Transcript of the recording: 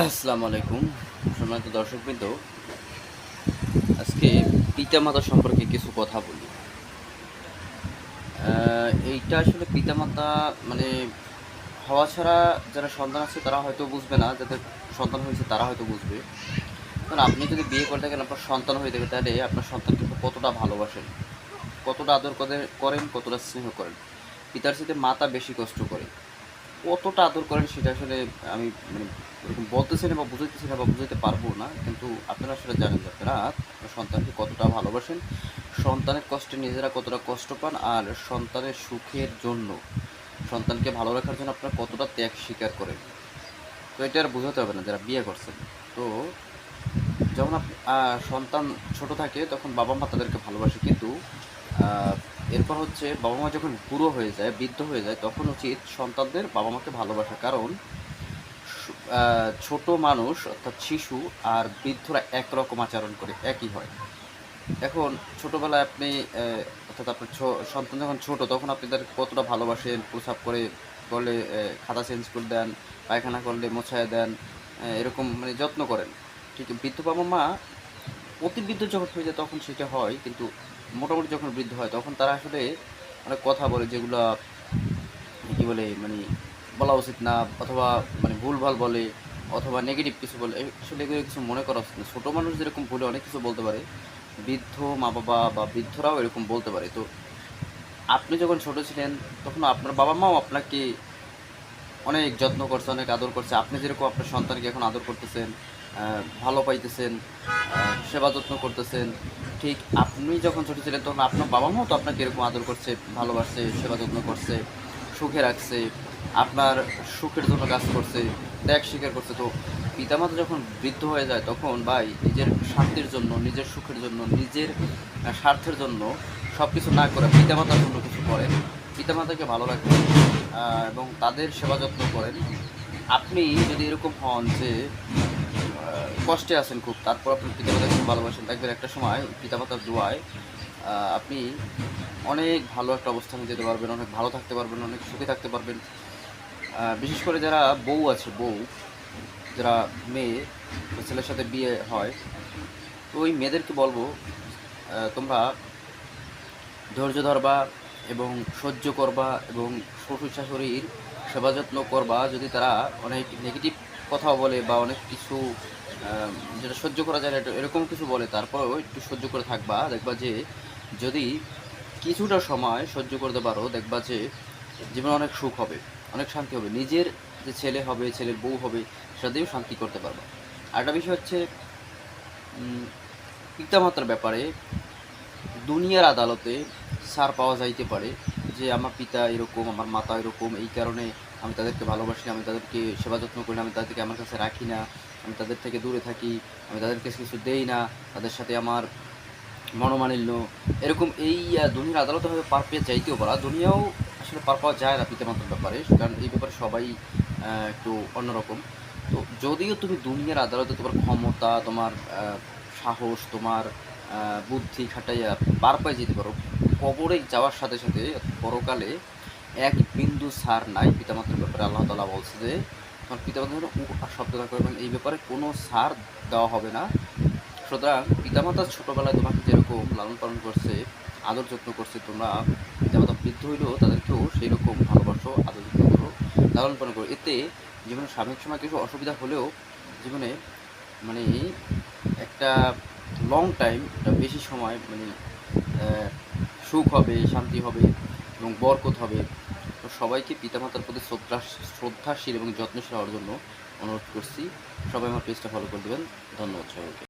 আসসালামু আলাইকুম, সম্মানিত দর্শকবৃন্দ। আজকে পিতামাতা সম্পর্কে কিছু কথা বলি। এইটা আসলে পিতামাতা মানে হওয়া ছাড়া যারা সন্তান আছে, তারা হয়তো বুঝবে না, যাদের সন্তান হয়েছে তারা হয়তো বুঝবে। কারণ আপনি যদি বিয়ে করে থাকেন, আপনার সন্তান হয়ে থাকে, তাহলে আপনার সন্তানকে কতটা ভালোবাসেন? কতটা আদর করে- করেন, কতটা স্নেহ করেন? পিতার সাথে মাতা বেশি কষ্ট করে। কতটা আদর করেন সেটা আসলে আমি মানে এরকম বলতেছি না বা বুঝাইতেছি না বা বুঝাইতে পারব না, কিন্তু আপনারা আসলে জানেন যে আপনারা সন্তানকে কতটা ভালোবাসেন, সন্তানের কষ্টে নিজেরা কতটা কষ্ট পান আর সন্তানের সুখের জন্য, সন্তানকে ভালো রাখার জন্য আপনারা কতটা ত্যাগ স্বীকার করেন। তো এটা আর বোঝাতে হবে না, যারা বিয়ে করছেন। তো যখন সন্তান ছোট থাকে তখন বাবা মা তাদেরকে ভালোবাসে, কিন্তু এরপর হচ্ছে বাবা মা যখন বুড়ো হয়ে যায়, বৃদ্ধ হয়ে যায়, তখন উচিত সন্তানদের বাবা মাকে ভালোবাসা। কারণ ছোট মানুষ অর্থাৎ শিশু আর বৃদ্ধরা একরকম আচরণ করে, একই হয়। এখন ছোটোবেলায় আপনি অর্থাৎ আপনার সন্তান যখন ছোট, তখন আপনি তাদের কতটা ভালোবাসেন, প্রসাব করে করলে খাতা চেঞ্জ করে দেন, পায়খানা করলে মোছায় দেন এরকম মানে যত্ন করেন। ঠিক, বৃদ্ধ বাবা মা অতি বৃদ্ধ যখন হয়ে যায় তখন সেটা হয়, কিন্তু মোটামুটি যখন বৃদ্ধ হয় তখন তারা আসলে অনেক কথা বলে যেগুলো কী বলে মানে বলা উচিত না অথবা মানে ভুলভাল বলে অথবা নেগেটিভ কিছু বলে। আসলে এগুলো কিছু মনে করা উচিত না। ছোটো মানুষ যেরকম ভুলে অনেক কিছু বলতে পারে, বৃদ্ধ মা বাবা বা বৃদ্ধরাও এরকম বলতে পারে। তো আপনি যখন ছোট ছিলেন তখন আপনার বাবা মাও আপনাকে অনেক যত্ন করছে, অনেক আদর করছে। আপনি যেরকম আপনার সন্তানকে এখন আদর করতেছেন ভালো পাইতেছেন সেবা যত্ন করতেছেন ঠিক আপনি যখন ছোট ছিলেন তখন আপনার বাবা মাও তো আপনাকে এরকম আদর করছে ভালোবাসছে সেবা যত্ন করছে সুখে রাখছে আপনার সুখের জন্য কাজ করছে ত্যাগ স্বীকার করছে। তো পিতামাতা যখন বৃদ্ধ হয়ে যায় তখন ভাই নিজের শান্তির জন্য নিজের সুখের জন্য নিজের স্বার্থের জন্য সব কিছু না করে পিতামাতার জন্য কিছু করেন। পিতামাতাকে ভালো রাখবেন আহ, এবং তাদের সেবা যত্ন করেন। আপনি যদি এরকম হন যে কষ্টে আছেন খুব, তারপর আপনি পিতামাতাকে খুব ভালোবাসেন। দেখবেন একটা সময় পিতামাতার দোয়ায় আপনি অনেক ভালো একটা অবস্থানে যেতে পারবেন, অনেক ভালো থাকতে পারবেন, অনেক সুখে থাকতে পারবেন। বিশেষ করে যারা বউ আছে, বউ, যারা মেয়ে ছেলের সাথে বিয়ে হয়, তো ওই মেয়েদেরকে বলব তোমরা ধৈর্য ধরবা এবং সহ্য করবা এবং শ্বশুর শাশুড়ির সেবা যত্ন করবা। যদি তারা অনেক নেগেটিভ কথা বলে বা অনেক কিছু যেটা সহ্য করা যায় না এরকম কিছু বলে, তারপরেও একটু সহ্য করে থাকবা, দেখবা যে যদি কিছুটা সময় সহ্য করতে পারো, দেখবা যে জীবনে অনেক সুখ হবে, অনেক শান্তি হবে। নিজের যে ছেলে হবে, ছেলের বউ হবে সেটাতেও শান্তি করতে পারবা। আরেকটা বিষয় হচ্ছে পিতামাতার ব্যাপারে দুনিয়ার আদালতে সার পাওয়া যাইতে পারে যে, আমার পিতা এরকম, আমার মাতা এরকম, এই কারণে আমি তাদেরকে ভালোবাসি, আমি তাদেরকে সেবা যত্ন করি আমি তাদেরকে আমার কাছে রাখি না, আমি তাদের থেকে দূরে থাকি, আমি তাদেরকে কিছু দেই না, তাদের সাথে আমার মনোমালিন্য। এরকম এই দুনিয়ার আদালতে হয়তো পার পেয়ে যাইতেও পারা দুনিয়াও আসলে পার পাওয়া যায় না পিতামাতার ব্যাপারে, কারণ এই ব্যাপারে সবাই একটু অন্যরকম। তো যদিও তুমি দুনিয়ার আদালতে তোমার ক্ষমতা, তোমার সাহস, তোমার বুদ্ধি খাটাইয়া পার পাই যেতে পারো, কবরে যাওয়ার সাথে সাথে পরকালে এক বিন্দু সার নাই, পিতামাতার ব্যাপারে আল্লাহ তালা বলছে যে তোমার পিতামাতার উ শব্দ থাকবে এবং এই ব্যাপারে কোনো সার দেওয়া হবে না। সুতরাং পিতামাতা ছোটোবেলায় তোমাকে যেরকম লালন পালন করছে, আদর যত্ন করছে, তোমরা পিতামাতা বৃদ্ধ হইলেও তাদেরকেও সেই রকম ভালোবাসো, আদর যত্ন করো, লালন পালন করো। এতে জীবনে সাময়িক সময় কিছু অসুবিধা হলেও জীবনে মানে একটা লং টাইম একটা বেশি সময় মানে সুখ হবে, শান্তি হবে এবং বরকত হবে। সবাইকে পিতামাতার প্রতি শ্রদ্ধা শ্রদ্ধাশীল এবং যত্নশীল হওয়ার জন্য অনুরোধ করছি। সবাই আমার পেজটা ফলো করে দেবেন। ধন্যবাদ সবাইকে।